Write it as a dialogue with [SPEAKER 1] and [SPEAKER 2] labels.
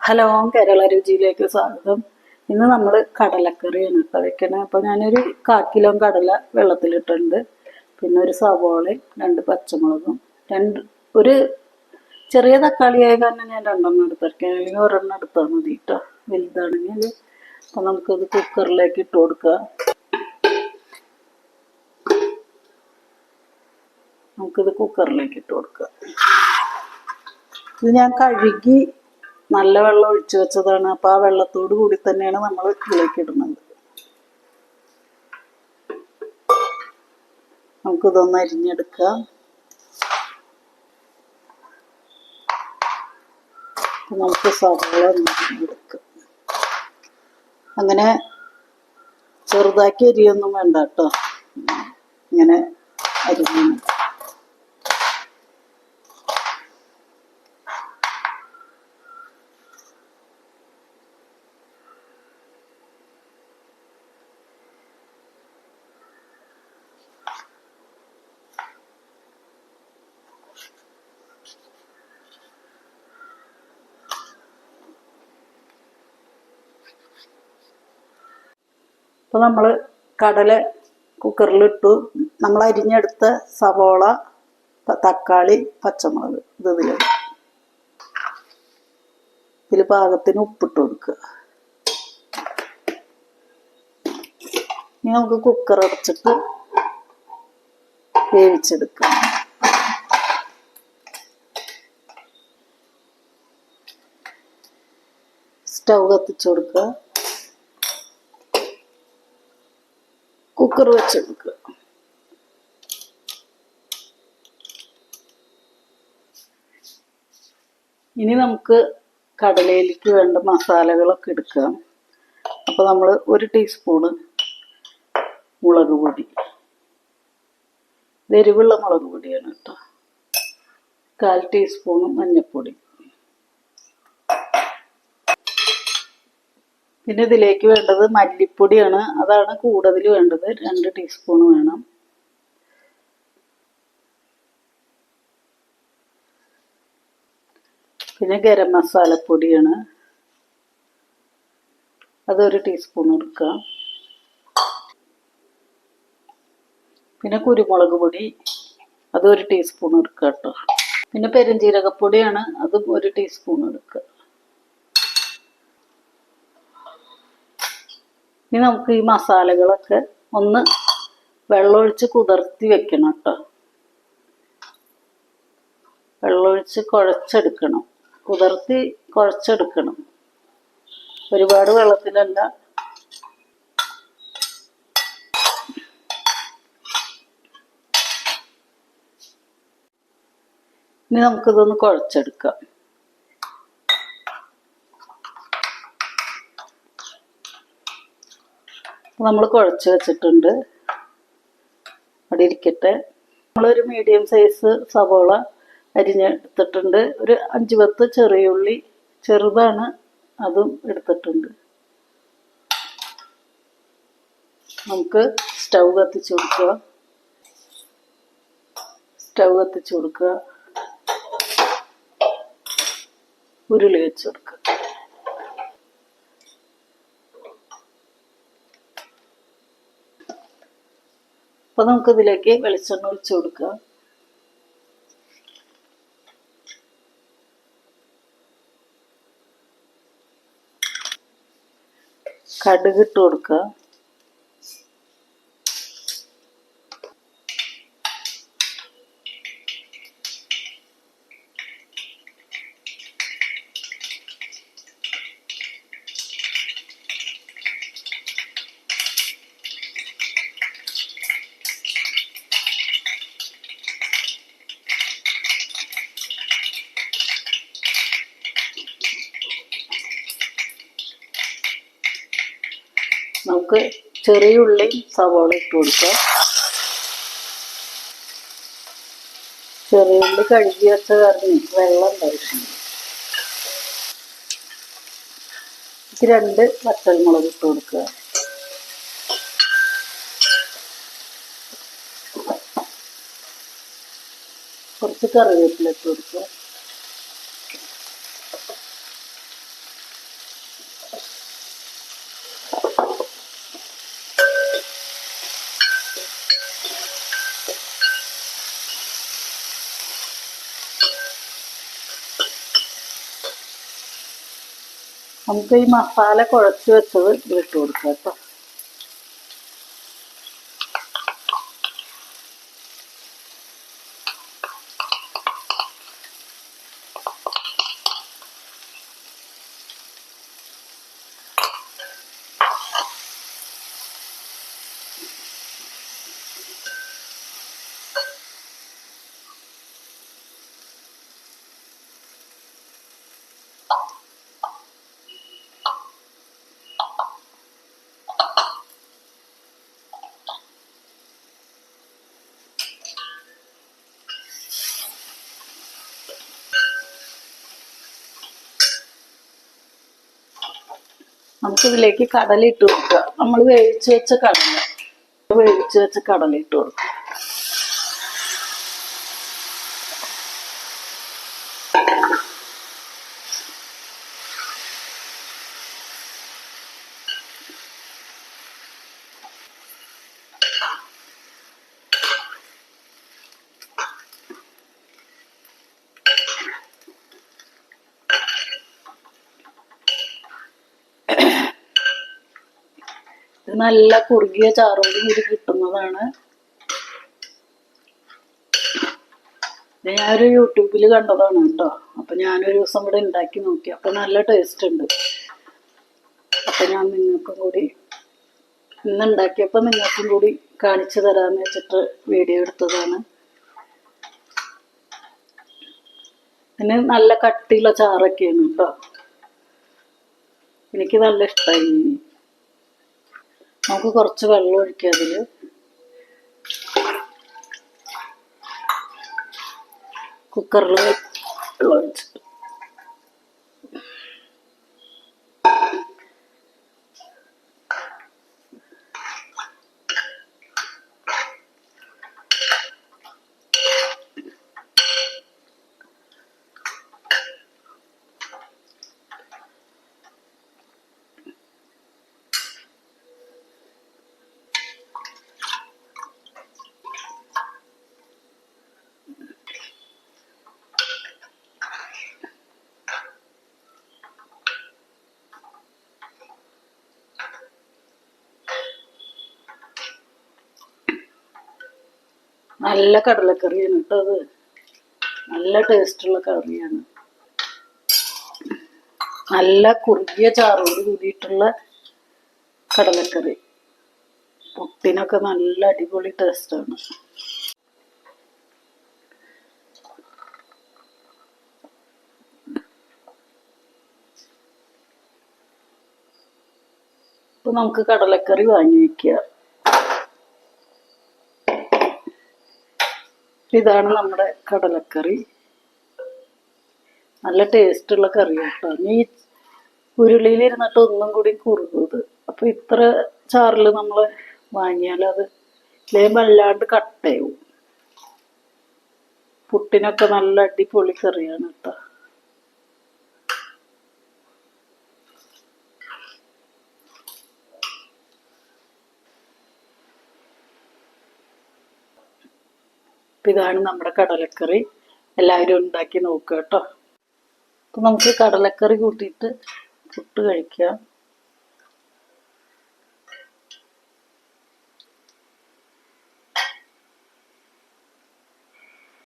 [SPEAKER 1] Hello Kerala രുചിയിലേക്ക് സ്വാഗതം. ഇന്ന് നമ്മൾ കടലക്കറിയാണ് ഇപ്പം വെക്കണത് അപ്പോൾ ഞാനൊരു കാ കിലോ കടല വെള്ളത്തിലിട്ടുണ്ട്. പിന്നെ ഒരു സവോളയും രണ്ട് പച്ചമുളകും. രണ്ട് ഒരു ചെറിയ തക്കാളി ആയ കാരണം ഞാൻ രണ്ടെണ്ണം എടുത്തിരിക്കാം അല്ലെങ്കിൽ ഒരെണ്ണം എടുത്താൽ മതി കേട്ടോ വലുതാണെങ്കിൽ അപ്പം നമുക്കത് കുക്കറിലേക്ക് ഇട്ട് കൊടുക്കുക നമുക്കിത് കുക്കറിലേക്ക് ഇട്ട് കൊടുക്കുക ഇത് ഞാൻ കഴുകി നല്ല വെള്ളം ഒഴിച്ചു വെച്ചതാണ്. അപ്പം ആ വെള്ളത്തോട് കൂടി തന്നെയാണ് നമ്മൾ ഇതിലേക്ക് ഇടുന്നത്. നമുക്കിതൊന്ന് അരിഞ്ഞെടുക്കാം നമുക്ക് സവാള എടുക്കാം അങ്ങനെ ചെറുതാക്കി അരിയൊന്നും വേണ്ട കേട്ടോ. ഇങ്ങനെ അരിഞ്ഞു അപ്പോൾ നമ്മൾ കടല കുക്കറിലിട്ടു. നമ്മൾ അരിഞ്ഞെടുത്ത സവോള തക്കാളി പച്ചമുളക് ഇത് ഇതിൽ ഇതിൽ പാകത്തിന് ഉപ്പിട്ട് കൊടുക്കുക. ഇനി നമുക്ക് കുക്കർ അടച്ചിട്ട് വേവിച്ചെടുക്കാം. സ്റ്റൗ കത്തിച്ചു കൊടുക്കുക. കുക്കർ വെച്ചെടുക്കുക. ഇനി നമുക്ക് കടലയിലേക്ക് വേണ്ട മസാലകളൊക്കെ എടുക്കാം അപ്പോൾ നമ്മൾ ഒരു ടീസ്പൂണ് മുളക് പൊടി. എരിവുള്ള മുളക് പൊടിയാണ് കേട്ടോ. കാൽ ടീസ്പൂണ് മഞ്ഞൾപ്പൊടി. പിന്നെ ഇതിലേക്ക് വേണ്ടത് മല്ലിപ്പൊടിയാണ്. അതാണ് കൂടുതൽ വേണ്ടത്. രണ്ട് ടീസ്പൂൺ വേണം. പിന്നെ ഗരം മസാലപ്പൊടിയാണ് അതൊരു ടീസ്പൂൺ എടുക്കുക. പിന്നെ കുരുമുളക് പൊടി അതൊരു ടീസ്പൂൺ എടുക്കുക കേട്ടോ. പിന്നെ പെരുംജീരകപ്പൊടിയാണ് അതും ഒരു ടീസ്പൂൺ എടുക്കുക. ഇനി നമുക്ക് ഈ മസാലകളൊക്കെ ഒന്ന് വെള്ളമൊഴിച്ച് കുതിർത്തി വെക്കണം കേട്ടോ വെള്ളമൊഴിച്ച് കുഴച്ചെടുക്കണം. കുതിർത്തി കുഴച്ചെടുക്കണം. ഒരുപാട് വെള്ളത്തിലല്ല. ഇനി നമുക്കിതൊന്ന് കുഴച്ചെടുക്കാം. നമ്മൾ കുഴച്ച് വെച്ചിട്ടുണ്ട്. അവിടെ ഇരിക്കട്ടെ. നമ്മളൊരു മീഡിയം സൈസ് സവോള അരിഞ്ഞെടുത്തിട്ടുണ്ട് ഒരു അഞ്ച് പത്ത് ചെറിയ ഉള്ളി ചെറുതാണ് അതും എടുത്തിട്ടുണ്ട്. നമുക്ക് സ്റ്റൗ കത്തിച്ച് കൊടുക്കുക. സ്റ്റൗ കത്തിച്ച് കൊടുക്കുക. ഉരുളി വെച്ച് കൊടുക്കുക. അപ്പൊ നമുക്ക് ഇതിലേക്ക് വെളിച്ചെണ്ണ ഒഴിച്ചു കൊടുക്കുക. കടുക് ഇട്ട് കൊടുക്കുക. നമുക്ക് ചെറിയ ഉള്ളിയും സവോള ഇട്ട് കൊടുക്കാം. ചെറിയ ഉള്ളി കഴുകി വെച്ച കാരണം വെള്ളം ഉണ്ടായിട്ടുണ്ട് രണ്ട് പച്ചമുളക് ഇട്ട് കൊടുക്കുക. കുറച്ച് കറിവേപ്പില ഇട്ട് കൊടുക്കുക. നമുക്ക് ഈ മസാല കുഴച്ച് വെച്ചത് ഇതിലിട്ട് കൊടുക്കാം കേട്ടോ. നമുക്ക് ഇതിലേക്ക് കടല ഇട്ട് കൊടുക്കുക. നമ്മൾ വേവിച്ച് വെച്ച കടല. വേവിച്ച് വെച്ച കടല ഇട്ട് കൊടുക്കുക. നല്ല കുറുകിയ ചാറോട് കൂടി കിട്ടുന്നതാണ്. ഞാനൊരു യൂട്യൂബിൽ കണ്ടതാണ് കേട്ടോ. അപ്പൊ ഞാനൊരു ദിവസം ഇവിടെ ഉണ്ടാക്കി നോക്കി. അപ്പൊ നല്ല ടേസ്റ്റ് ഉണ്ട്. അപ്പൊ ഞാൻ നിങ്ങൾക്കും കൂടി ഇന്ന് ഉണ്ടാക്കിയപ്പോ നിങ്ങൾക്കും കൂടി കാണിച്ചു തരാന്ന് വെച്ചിട്ട് വീഡിയോ എടുത്തതാണ്. പിന്നെ നല്ല കട്ടിയുള്ള ചാറൊക്കെയാണ് കേട്ടോ. എനിക്ക് നല്ല ഇഷ്ടമായി നമുക്ക് കുറച്ച് വെള്ളം ഒഴിക്കാം അതിൽ കുക്കറിൽ വെള്ളം ഒഴിച്ചിട്ട്. നല്ല കടലക്കറിയാണ് കേട്ടോ അത്. നല്ല ടേസ്റ്റുള്ള കറിയാണ്. നല്ല കുറുകിയ ചാറോട് കൂടിയിട്ടുള്ള കടലക്കറി. പുട്ടിനൊക്കെ നല്ല അടിപൊളി ടേസ്റ്റാണ്. ഇപ്പൊ നമുക്ക് കടലക്കറി വാങ്ങി വെക്കുക ഇതാണ് നമ്മുടെ കടലക്കറി. നല്ല ടേസ്റ്റുള്ള കറി കേട്ടോ ഈ ഉരുളിയിലിരുന്നിട്ട് ഒന്നും കൂടി കുറുകുത് അപ്പൊ ഇത്ര ചാറിൽ നമ്മൾ വാങ്ങിയാൽ അത് ഇല്ലേ വല്ലാണ്ട് കട്ടയാവും. പുട്ടിനൊക്കെ നല്ല അടിപൊളി കറിയാണ് കേട്ടോ. അപ്പം ഇതാണ് നമ്മുടെ കടലക്കറി. എല്ലാവരും ഉണ്ടാക്കി നോക്കുക കേട്ടോ. അപ്പം നമുക്ക് കടലക്കറി കൂട്ടിയിട്ട് പുട്ട് കഴിക്കാം.